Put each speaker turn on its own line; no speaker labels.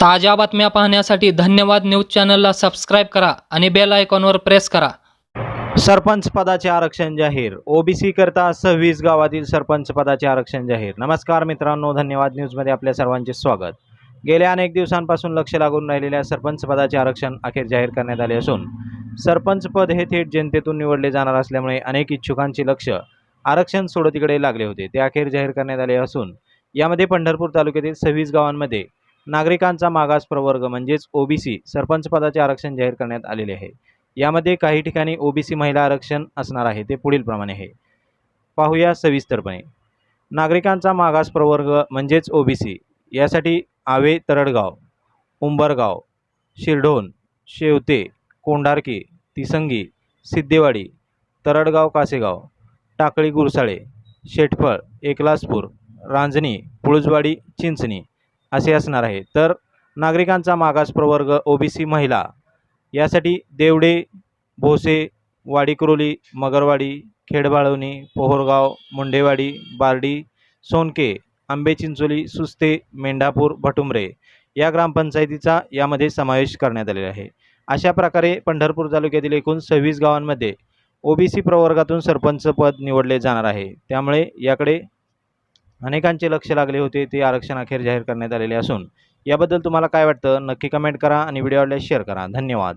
ताज्या बातम्या पाहण्यासाठी धन्यवाद न्यूज चॅनलला सबस्क्राईब करा आणि बेल आयकॉनवर प्रेस करा.
सरपंच पदाचे आरक्षण जाहीर. ओबीसी करता सव्वीस गावातील सरपंच पदाचे आरक्षण जाहीर. नमस्कार मित्रांनो धन्यवाद न्यूजमध्ये आपल्या सर्वांचे स्वागत. गेल्या अनेक दिवसांपासून लक्ष लागून राहिलेल्या सरपंच पदाचे आरक्षण अखेर जाहीर करण्यात आले असून सरपंच पद हे थेट जनतेतून निवडले जाणार असल्यामुळे अनेक इच्छुकांचे लक्ष आरक्षण सोडतीकडे लागले होते. ते अखेर जाहीर करण्यात आले असून यामध्ये पंढरपूर तालुक्यातील सव्वीस गावांमध्ये नागरिकांचा मागास प्रवर्ग म्हणजेच ओबीसी सरपंच पदाचे आरक्षण जाहीर करण्यात आलेले आहे. यामध्ये काही ठिकाणी ओबीसी महिला आरक्षण असणार आहे ते पुढीलप्रमाणे आहे. पाहूया सविस्तरपणे. नागरिकांचा मागास प्रवर्ग म्हणजेच ओबीसी यासाठी आवे तरडगाव उंबरगाव शिरढोण शेवते कोंढारकी तिसंगी सिद्धेवाडी तरडगाव कासेगाव टाकळी गुरसाळे शेटफळ एकलासपूर रांजणी पुळजवाडी चिंचणी असे असणार आहे. तर नागरिकांचा मागास प्रवर्ग ओबीसी महिला यासाठी देवडे भोसे वाडीकुरोली मगरवाडी खेडबाळवणी पोहरगाव मुंडेवाडी बार्डी सोनके आंबे चिंचोली सुस्ते मेंढापूर भटुमरे या ग्रामपंचायतीचा यामध्ये समावेश करण्यात आलेला आहे. अशा प्रकारे पंढरपूर तालुक्यातील एकूण सव्वीस गावांमध्ये ओबीसी प्रवर्गातून सरपंच पद निवडले जाणार आहे. त्यामुळे याकडे अनेकांचे लक्ष लागले होते ते आरक्षण अखेर जाहीर करण्यात आलेले असून. याबद्दल तुम्हाला काय वाटतं? नक्की कमेंट करा आणि व्हिडिओ आवडल्यास शेअर करा. धन्यवाद.